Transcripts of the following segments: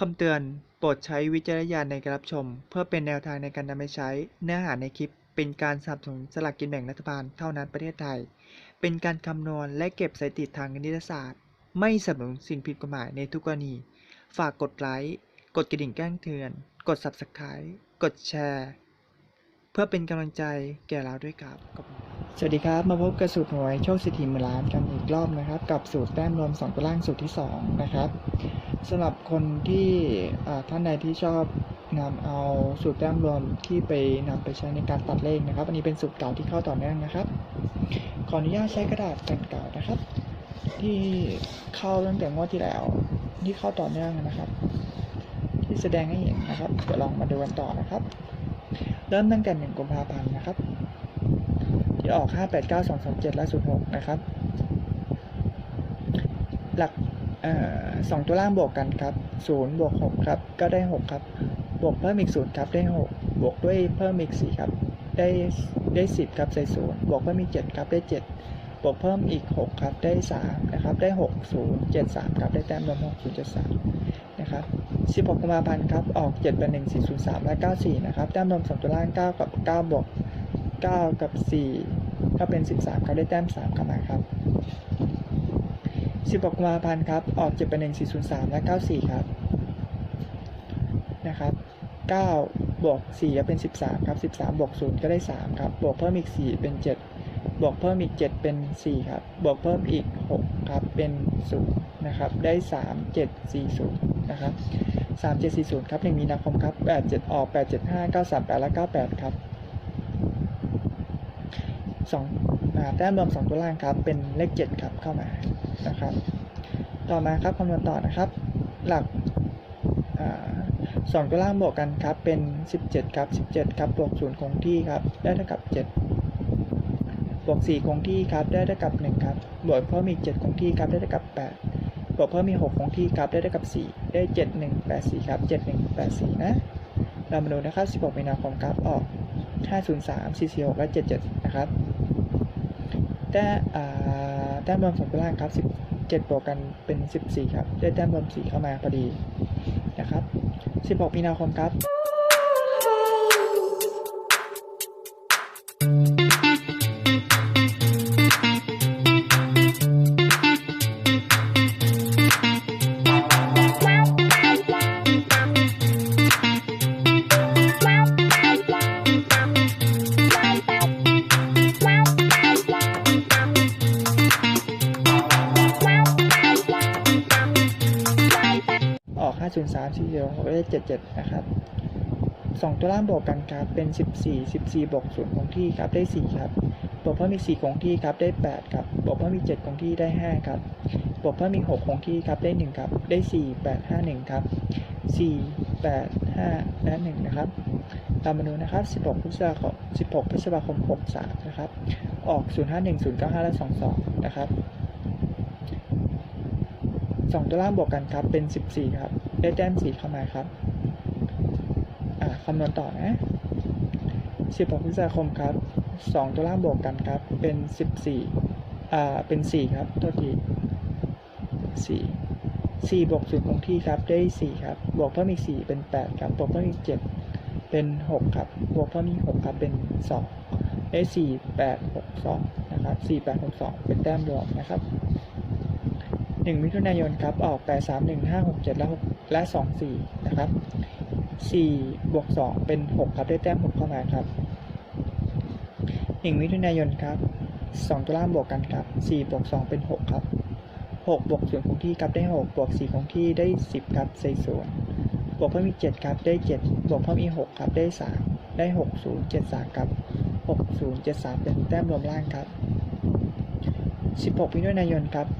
คำเตือน โปรดใช้วิจารณญาณในการรับชม เพื่อเป็นแนวทางในการนำไปใช้ เนื้อหาในคลิป เป็นการสนับสนุนสลากกินแบ่งรัฐบาลเท่านั้นประเทศไทย เป็นการคำนวณและเก็บสถิติทางคณิตศาสตร์ ไม่สนับสนุนสิ่งผิดกฎหมายในทุกกรณี ฝากกดไลค์ กดกระดิ่งแจ้งเตือน กด subscribe กดแชร์ เพื่อเป็นกำลังใจแก่เราด้วยครับขอบคุณครับ สวัสดีครับ มาพบกับสูตรหวยโชคสิทธิมล้านกันอีกรอบนะครับ กับสูตรแต้มรวม2ตัวล่างสูตรที่ 2 นะครับสำหรับคนที่ท่านใดที่ชอบนำเอาสูตรแต้มรวมที่ไปนำไปใช้ในการตัดเลขนะครับ อันนี้เป็นสูตรเก่าที่เข้าต่อเนื่องนะครับ ขออนุญาตใช้กระดาษแผ่นเก่านะครับ ที่เข้าตั้งแต่งวดที่แล้วที่เข้าต่อเนื่องนะครับ ที่แสดงให้เห็นนะครับเดี๋ยวลองมาดูกันต่อนะครับ เริ่มตั้งแต่หนึ่งกุมภาพันธ์นะครับ ที่ออก 5 8 9 2 2 7และ 06 นะครับ หลักอสองตัวล่างบวกกันครับ0บวก6ครับ ก็ได้ 6 ครับ บวกเพิ่มอีก 0 ครับได้ 6 บวกด้วยเพิ่มอีก 4 ครับ ได้ได้ 10 ครับใส่0บวกเพิ่มอีก 7 ครับได้ 7 บวกเพิ่มอีก 6 ครับได้ 3 นะครับ ได้ 6 0 7 3 ครับ ได้แต้มรวม6 0 7 3 นะครับ16กุมภาพันธ์ครับ ออก7เป็น1 4 0 3 และ 94 นะครับ แต้มรวม2ตัวล่าง 9 กับ 9 บวก 9 กับ 4 ก็เป็น 13 ครับได้แต้ม 3 เข้ามาครับ 16กุมภาพันธ์ครับ ออก7เป็น 1 4 0 3 และ 94 ครับ นะครับ 9 บวก 4 ก็เป็น 13 ครับ 13 บวก 0 ก็ได้ 3 ครับ บวกเพิ่มอีก 4 เป็น 7 บวกเพิ่มอีก 7 เป็น 4 ครับ บวกเพิ่มอีก 6 ครับ เป็น 0 นะครับ ได้ 3 7 4 0 นะครับ3 7 4 0 ครับ1มีนาคมครับ 8 7 ออก 8 7 5 9 3 8 และ 98 ครับ 2อ่าแต้มรวม2ตัวล่างครับ เป็นเลข7ครับเข้ามานะครับ ต่อมาครับคำนวณต่อนะครับ หลักสองตัวล่างบวกกันครับ เป็น 17 ครับ 17 ครับบวก0คงที่ครับ ได้เท่ากับ 7 บวก 4 คงที่ครับ ได้เท่ากับ 1 ครับ บวกเพิ่มอีก 7 คงที่ครับ ได้เท่ากับ 8 บวกเพิ่มอีก6คงที่ครับ ได้เท่ากับ 4 ได้ 7 1 8 4 ครับ 7 1 8 4 นะ เรามาดูนะครับ 16 มีนาคมครับ ออก 503 446 และ 77 นะครับแต่แต้มรวมสองตัวล่างครับ 17 บวกกันเป็น 14 ครับ ได้แต้มรวม 4 เข้ามาพอดีนะครับ 16 มีนาคมครับ ออก503 446ได้77 นะครับ 2 ตัวล่างบวกกันครับ เป็น 14 14บวก0คงที่ครับ ได้ 4 ครับ บวกเพิ่มอีก 4 คงที่ครับ ได้ 8 ครับ บวกเพิ่มอีก 7 คงที่ ได้ 5 ครับ บวกเพิ่มอีก 6 คงที่ครับ ได้ 1 ครับ ได้ 4 8 5 1 ครับ 4 8 5 และ 1 นะครับ ตามมาดูนะครับ 16พฤษภาคม16พฤษภาคม 63 นะครับ ออก 051 095 และ 22 นะครับ สองตัวล่างบวกกันครับ เป็น 14 ครับ ได้แต้ม4เข้ามาครับ อ่าคำนวณต่อนะ 16พฤษภาคมครับ 2 ตัวล่างบวกกันครับ เป็น 14 อ่า เป็น 4 ครับโทษที4 4บวก0คงที่ครับ ได้ 4 ครับ บวกเพิ่มอีก 4 เป็น 8 ครับ บวกเพิ่มอีก 7 เป็น 6 ครับ บวกเพิ่มอีก 6 ครับ เป็น 2 ได้ 4 8 6 2 นะครับ 4 8 6 2 เป็นแต้มรวมนะครับ หนึ่งมิถุนายนครับ ออกแปดสามหนึ่งห้าหกเจ็ดและหกและสองสี่นะครับสี่บวกสองเป็นหกครับ ได้แต้มหกเข้ามาครับหนึ่งมิถุนายนครับสองตัวล่างบวกกันครับสี่บวกสองเป็นหกครับหกบวกศูนย์คงที่ครับ ได้หกบวกสี่คงที่ได้สิบครับใส่ส่วนบวกเพิ่มอีกเจ็ดครับ ได้เจ็ดบวกเพิ่มอีกหกครับ ได้สามได้หกศูนย์เจ็ดสามครับหกศูนย์เจ็ดสามเป็นแต้มรวมล่างครับ 16มิถุนายนครับ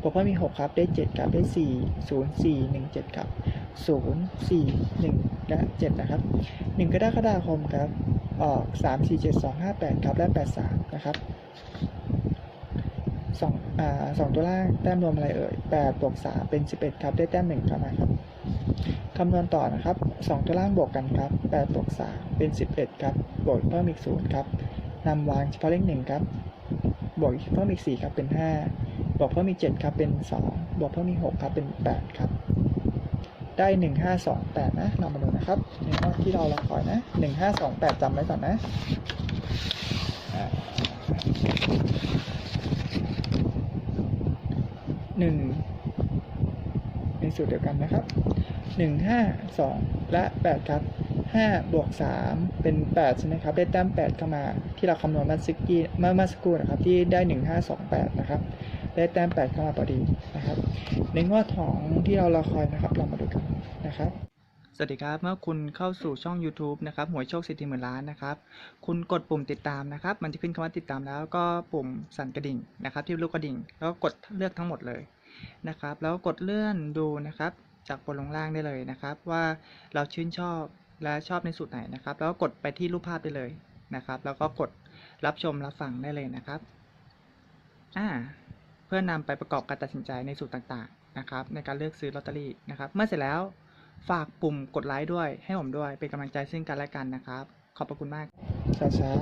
บวกเพิ่มอีก6ครับได้7ครับได้4 0 4 1 7ครับศูนย์สี่หนึ่งและเจ็ดนะครับหนึ่งกรกฎาคมครับออกสามสี่เจ็ดสองห้าแปดครับและแปดสามนะครับสองอ่าสองตัวล่างแต้มรวมอะไรเอ่ยแปดบวกสามเป็นสิบเอ็ดครับได้แต้มหนึ่งเข้ามาครับคำนวณต่อนะครับสองตัวล่างบวกกันครับแปดบวกสามเป็นสิบเอ็ดครับบวกเพิ่มอีกศูนย์ครับนำวางเฉพาะเลขหนึ่งครับบวกเพิ่มอีกสี่ครับเป็นห้า บวกเพิ่มอีกเจ็ดครับเป็นสองบวกเพิ่มอีกหกครับเป็นแปดครับ ได้หนึ่งห้าสองแปดนะ เรามาดูนะครับในข้อที่เรารองคอยนะหนึ่งห้าสองแปดจำไว้ก่อนนะหนึ่งในสูตรเดียวกันนะครับหนึ่งห้าสองและแปดครับห้าบวกสามเป็นแปดใช่ไหมครับ ได้แต้มแปดเข้ามาที่เราคำนวณมื่อสักกี้เมื่อเมื่อสักครู่นะครับ ที่ได้หนึ่งห้าสองแปดนะครับ ได้แต้มแปดเข้ามาพอดีนะครับ ในงวดของที่เรารอคอยนะครับ เรามาดูกันนะครับสวัสดีครับ เมื่อคุณเข้าสู่ช่อง YouTube นะครับหวยโชคสิทธิหมื่นล้านนะครับ คุณกดปุ่มติดตามนะครับ มันจะขึ้นคำว่าติดตามแล้วก็ปุ่มสั่นกระดิ่งนะครับ ที่รูปกระดิ่ง แล้วก็กดเลือกทั้งหมดเลยนะครับ แล้วกดเลื่อนดูนะครับ จากบนลงล่างได้เลยนะครับ ว่าเราชื่นชอบและชอบในสูตรไหนนะครับ แล้วก็กดไปที่รูปภาพได้เลยนะครับ แล้วก็กดรับชมรับฟังได้เลยนะครับ อ่า พื่อนำไปประกอบการตัดสินใจในสูตรต่างๆนะครับในการเลือกซื้อลอตเตอรี่นะครับ เมื่อเสร็จแล้วฝากปุ่มกดไลค์ด้วยให้ผมด้วยเป็นกำลังใจซึ่งกันและกันนะครับ ขอบพระคุณมากช้าช้า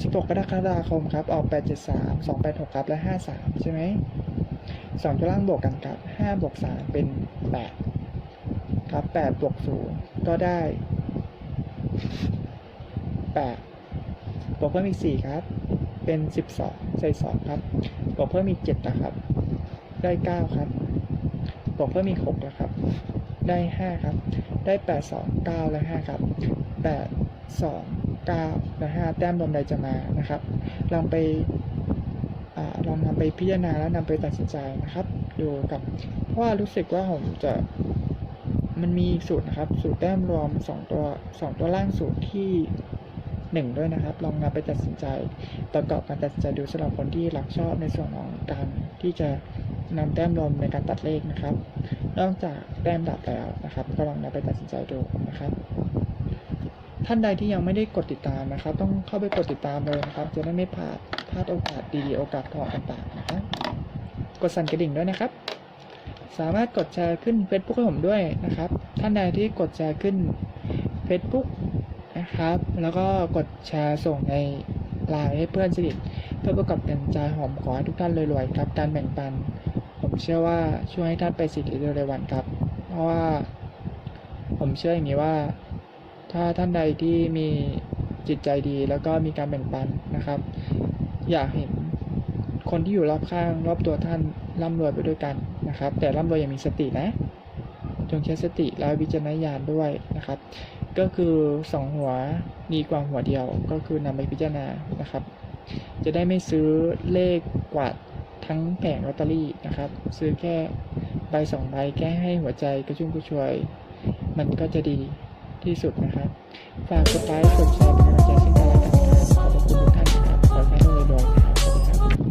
16กรกฎาคมครับออก 873 286ครับและ 53 ใช่ไหมสองตัวล่างบวกกันครับ5บวก3เป็น 8 ครับ8บวก0ก็ได้ 8บวกเพิ่มอีก 4 ครับ เป็น 12 ใส่ 2 ครับ บวกเพิ่มอีก7นะครับ ได้ 9 ครับ บวกเพิ่มอีก6นะครับ ได้ 5 ครับ ได้ 8 2 9 และ 5 ครับ 8 2 9 และ 5 แต้มรวมใดจะมานะครับ ลองไปอลองนำไปพิจารณาแล้วนำไปตัดสินใจนะครับ ดูกับเพราะว่ารู้สึกว่าผมจะมันมีสูตรนะครับ สูตรแต้มรวม 2 ตัว 2 ตัวล่างสูตรที่ 1 ด้วยนะครับ ลองนำไปตัดสินใจประกอบการตัดสินใจดูสำหรับคนที่รักชอบในส่วนของการที่จะนำแต้มรวมในการตัดเลขนะครับ นอกจากแต้มดับแล้วนะครับ ก็ลองนำไปตัดสินใจดูนะครับ ท่านใดที่ยังไม่ได้กดติดตามนะครับ ต้องเข้าไปกดติดตามเลยนะครับ จะได้ไม่พลาดพลาดโอกาสดีๆโอกาสทองต่างๆนะครับกดสั่นกระดิ่งด้วยนะครับ สามารถกดแชร์ขึ้น Facebook ให้ผมด้วยนะครับ ท่านใดที่กดแชร์ขึ้น Facebook ครับ แล้วก็กดแชร์ส่งในไลน์ให้เพื่อนสนิทเพื่อประกอบกันใจหอมขอให้ทุกท่านรวยๆครับ การแบ่งปัน ผมเชื่อว่าช่วยให้ท่านไปสิทธิ์เร็วๆวันครับ เพราะว่า ผมเชื่ออย่างนี้ว่า ถ้าท่านใดที่มีจิตใจดีแล้วก็มีการแบ่งปันนะครับ อยากเห็นคนที่อยู่รอบข้างรอบตัวท่านร่ำรวยไปด้วยกันนะครับ แต่ร่ำรวยอย่างมีสตินะ จงใช้สติและวิจารณญาณด้วยนะครับ ก็คือสองหัวดีกว่าหัวเดียว ก็คือนำไปพิจารณานะครับ จะได้ไม่ซื้อเลขกวาดทั้งแผงลอตเตอรี่นะครับ ซื้อแค่ใบสองใบแค่ให้หัวใจกระชุ่มกระชวย มันก็จะดีที่สุดนะครับ ฝากกดไลค์กดแชร์เป็นกำลังใจให้กันและกันครับ